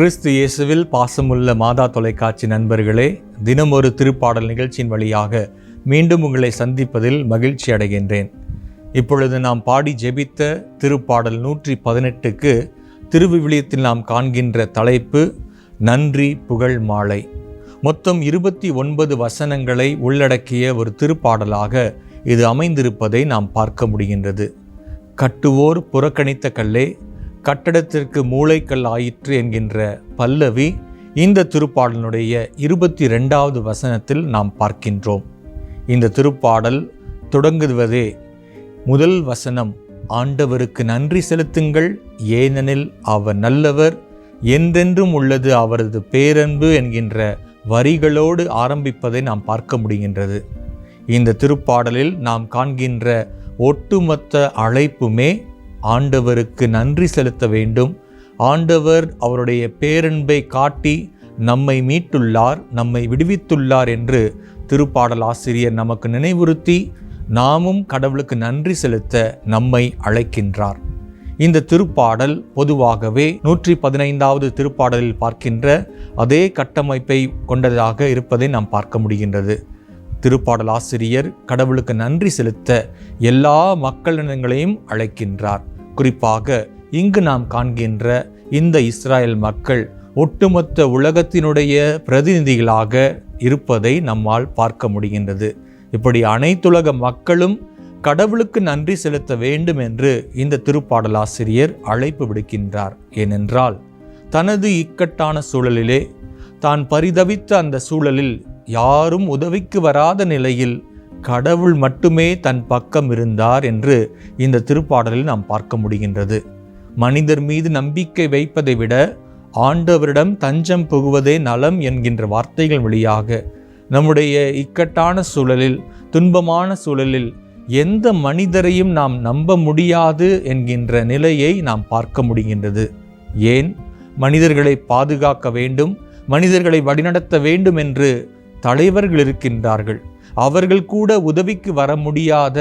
கிறிஸ்து இயேசுவில் பாசமுள்ள மாதா தொலைக்காட்சி நண்பர்களே தினம் ஒரு திருப்பாடல் நிகழ்ச்சியின் வழியாக மீண்டும் உங்களை சந்திப்பதில் மகிழ்ச்சி அடைகின்றேன். இப்பொழுது நாம் பாடி ஜெபித்த திருப்பாடல் நூற்றி பதினெட்டுக்கு திருவிவிலியத்தில் நாம் காண்கின்ற தலைப்பு நன்றி புகழ் மாலை. மொத்தம் இருபத்தி ஒன்பது வசனங்களை உள்ளடக்கிய ஒரு திருப்பாடலாக இது அமைந்திருப்பதை நாம் பார்க்க முடிகின்றது. கட்டுவோர் புறக்கணித்த கல்லே கட்டடத்திற்கு மூளைக்கல் ஆயிற்று என்கின்ற பல்லவி இந்த திருப்பாடலினுடைய இருபத்தி ரெண்டாவது வசனத்தில் நாம் பார்க்கின்றோம். இந்த திருப்பாடல் தொடங்குவதே முதல் வசனம் ஆண்டவருக்கு நன்றி செலுத்துங்கள் ஏனெனில் அவர் நல்லவர் என்றென்றும் உள்ளது அவரது பேரன்பு என்கின்ற வரிகளோடு ஆரம்பிப்பதை நாம் பார்க்க முடிகின்றது. இந்த திருப்பாடலில் நாம் காண்கின்ற ஒட்டுமொத்த அழைப்புமே ஆண்டவருக்கு நன்றி செலுத்த வேண்டும். ஆண்டவர் அவருடைய பேரன்பை காட்டி நம்மை மீட்டுள்ளார் நம்மை விடுவித்துள்ளார் என்று திருப்பாடல் ஆசிரியர் நமக்கு நினைவுறுத்தி நாமும் கடவுளுக்கு நன்றி செலுத்த நம்மை அழைக்கின்றார். இந்த திருப்பாடல் பொதுவாகவே நூற்றி பதினைந்தாவது திருப்பாடலில் பார்க்கின்ற அதே கட்டமைப்பை கொண்டதாக இருப்பதை நாம் பார்க்க முடிகின்றது. திருப்பாடல் ஆசிரியர் கடவுளுக்கு நன்றி செலுத்த எல்லா மக்களினங்களையும் அழைக்கின்றார். குறிப்பாக இங்கு நாம் காண்கின்ற இந்த இஸ்ராயல் மக்கள் ஒட்டுமொத்த உலகத்தினுடைய பிரதிநிதிகளாக இருப்பதை நம்மால் பார்க்க முடிகின்றது. இப்படி அனைத்துலக மக்களும் கடவுளுக்கு நன்றி செலுத்த வேண்டும் என்று இந்த திருப்பாடலாசிரியர் அழைப்பு விடுக்கின்றார். ஏனென்றால் தனது இக்கட்டான சூழலிலே தான் பரிதவித்த அந்த சூழலில் யாரும் உதவிக்கு வராத நிலையில் கடவுள் மட்டுமே தன் பக்கம் இருந்தார் என்று இந்த திருப்பாடலில் நாம் பார்க்க முடிகின்றது. மனிதர் மீது நம்பிக்கை வைப்பதை விட ஆண்டவரிடம் தஞ்சம் புகுவதே நலம் என்கின்ற வார்த்தைகள் வழியாக நம்முடைய இக்கட்டான சூழலில் துன்பமான சூழலில் எந்த மனிதரையும் நாம் நம்ப முடியாது என்கின்ற நிலையை நாம் பார்க்க முடிகின்றது. ஏன்? மனிதர்களை பாதுகாக்க வேண்டும் மனிதர்களை வழிநடத்த வேண்டும் என்று தலைவர்கள் இருக்கின்றார்கள். அவர்கள் கூட உதவிக்கு வர முடியாத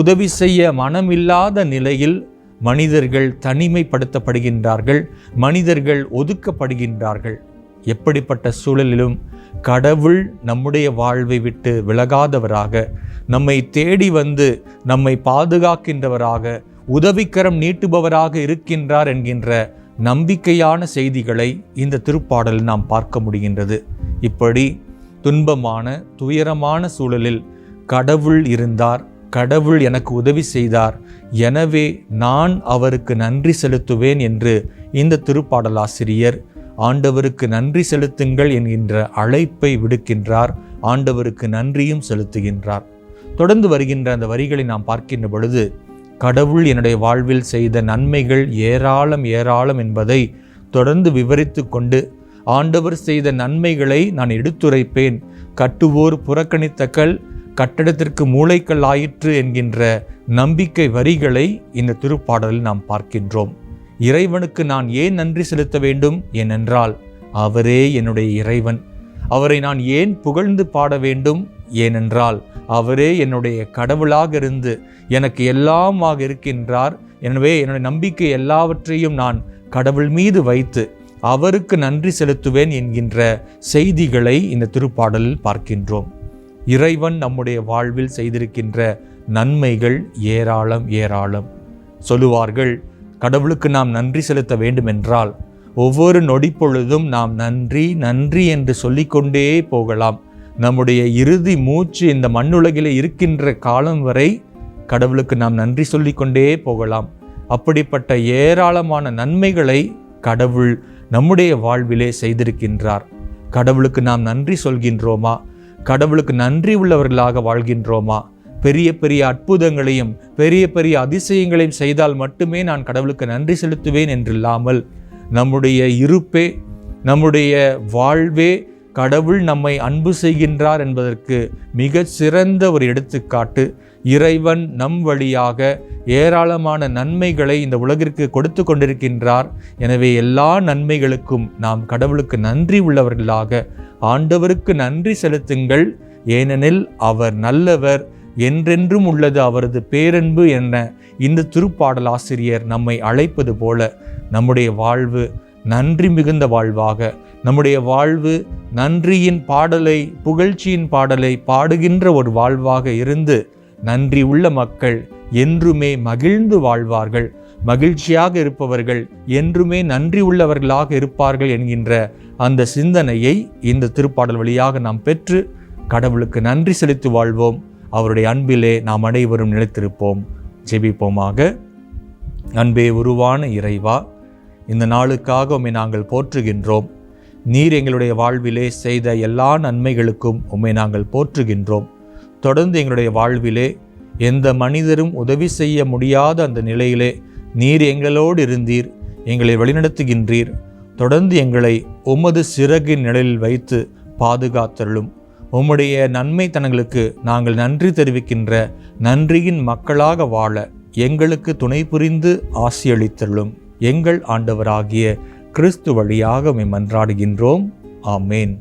உதவி செய்ய மனமில்லாத நிலையில் மனிதர்கள் தனிமைப்படுத்தப்படுகின்றார்கள் மனிதர்கள் ஒதுக்கப்படுகின்றார்கள். எப்படிப்பட்ட சூழலிலும் கடவுள் நம்முடைய வாழ்வை விட்டு விலகாதவராக நம்மை தேடி வந்து நம்மை பாதுகாக்கின்றவராக உதவிக்கரம் நீட்டுபவராக இருக்கின்றார் என்கின்ற நம்பிக்கையான செய்திகளை இந்த திருப்பாடல் நாம் பார்க்க முடிகின்றது. இப்படி துன்பமான துயரமான சூழலில் கடவுள் இருந்தார் கடவுள் எனக்கு உதவி செய்தார். எனவே நான் அவருக்கு நன்றி செலுத்துவேன் என்று இந்த திருப்பாடலாசிரியர் ஆண்டவருக்கு நன்றி செலுத்துங்கள் என்கின்ற அழைப்பை விடுக்கின்றார் ஆண்டவருக்கு நன்றியும் செலுத்துகின்றார். தொடர்ந்து வருகின்ற அந்த வரிகளை நாம் பார்க்கின்ற பொழுது கடவுள் என்னுடைய வாழ்வில் செய்த நன்மைகள் ஏராளம் ஏராளம் என்பதை தொடர்ந்து விவரித்து கொண்டு ஆண்டவர் செய்த நன்மைகளை நான் எடுத்துரைப்பேன். கட்டுவோர் புறக்கணித்த கல் கட்டடத்திற்கு மூளைக்கல் ஆயிற்று என்கின்ற நம்பிக்கை வரிகளை இந்த திருப்பாடலில் நாம் பார்க்கின்றோம். இறைவனுக்கு நான் ஏன் நன்றி செலுத்த வேண்டும்? ஏனென்றால் அவரே என்னுடைய இறைவன். அவரை நான் ஏன் புகழ்ந்து பாட வேண்டும்? ஏனென்றால் அவரே என்னுடைய கடவுளாக இருந்து எனக்கு எல்லாமாக இருக்கின்றார். எனவே என்னுடைய நம்பிக்கை எல்லாவற்றையும் நான் கடவுள் மீது வைத்து அவருக்கு நன்றி செலுத்துவேன் என்கின்ற செய்திகளை இந்த திருப்பாடலில் பார்க்கின்றோம். இறைவன் நம்முடைய வாழ்வில் செய்திருக்கின்ற நன்மைகள் ஏராளம் ஏராளம். சொல்லுவார்கள் கடவுளுக்கு நாம் நன்றி செலுத்த வேண்டுமென்றால் ஒவ்வொரு நொடி பொழுதும் நாம் நன்றி நன்றி என்று சொல்லிக்கொண்டே போகலாம். நம்முடைய இறுதி மூச்சு இந்த மண்ணுலகில் இருக்கின்ற காலம் வரை கடவுளுக்கு நாம் நன்றி சொல்லிக்கொண்டே போகலாம். அப்படிப்பட்ட ஏராளமான நன்மைகளை கடவுள் நம்முடைய வாழ்விலே செய்திருக்கின்றார். கடவுளுக்கு நாம் நன்றி சொல்கின்றோமா? கடவுளுக்கு நன்றி உள்ளவர்களாக வாழ்கின்றோமா? பெரிய பெரிய அற்புதங்களையும் பெரிய பெரிய அதிசயங்களையும் செய்தால் மட்டுமே நான் கடவுளுக்கு நன்றி செலுத்துவேன் என்றில்லாமல் நம்முடைய இருப்பே நம்முடைய வாழ்வே கடவுள் நம்மை அன்பு செய்கின்றார் என்பதற்கு மிகச் சிறந்த ஒரு எடுத்துக்காட்டு. இறைவன் நம் வழியாக ஏராளமான நன்மைகளை இந்த உலகிற்கு கொடுத்து கொண்டிருக்கின்றார். எனவே எல்லா நன்மைகளுக்கும் நாம் கடவுளுக்கு நன்றி உள்ளவர்களாக ஆண்டவருக்கு நன்றி செலுத்துங்கள். ஏனெனில் அவர் நல்லவர் என்றென்றும் உள்ளது அவரது பேரன்பு என இந்த திருப்பாடல் ஆசிரியர் நம்மை அழைப்பது போல நம்முடைய வாழ்வு நன்றி மிகுந்த வாழ்வாக நம்முடைய வாழ்வு நன்றியின் பாடலை புகழ்ச்சியின் பாடலை பாடுகின்ற ஒரு வாழ்வாக இருந்து நன்றி உள்ள மக்கள் என்றுமே மகிழ்ந்து வாழ்வார்கள். மகிழ்ச்சியாக இருப்பவர்கள் என்றுமே நன்றி உள்ளவர்களாக இருப்பார்கள் என்கின்ற அந்த சிந்தனையை இந்த திருப்பாடல் வழியாக நாம் பெற்று கடவுளுக்கு நன்றி செலுத்தி வாழ்வோம். அவருடைய அன்பிலே நாம் அனைவரும் நிலைத்திருப்போம். ஜெபிப்போமாக. அன்பே உருவான இறைவா இந்த நாளுக்காக உம்மை நாங்கள் போற்றுகின்றோம். நீர் எங்களுடைய வாழ்விலே செய்த எல்லா நன்மைகளுக்கும் உம்மை நாங்கள் போற்றுகின்றோம். தொடர்ந்து எங்களுடைய வாழ்விலே எந்த மனிதரும் உதவி செய்ய முடியாத அந்த நிலையிலே நீர் எங்களோடு இருந்தீர் எங்களை வழிநடத்துகின்றீர். தொடர்ந்து எங்களை உமது சிறகின் நிழலில் வைத்து பாதுகாத்தருளும். உம்முடைய நன்மைத்தனங்களுக்கு நாங்கள் நன்றி தெரிவிக்கின்ற நன்றியின் மக்களாக வாழ எங்களுக்கு துணை புரிந்து ஆசியளித்தருளும். எங்கள் ஆண்டவராகிய கிறிஸ்து வழியாக மன்றாடுகின்றோம். ஆமேன்.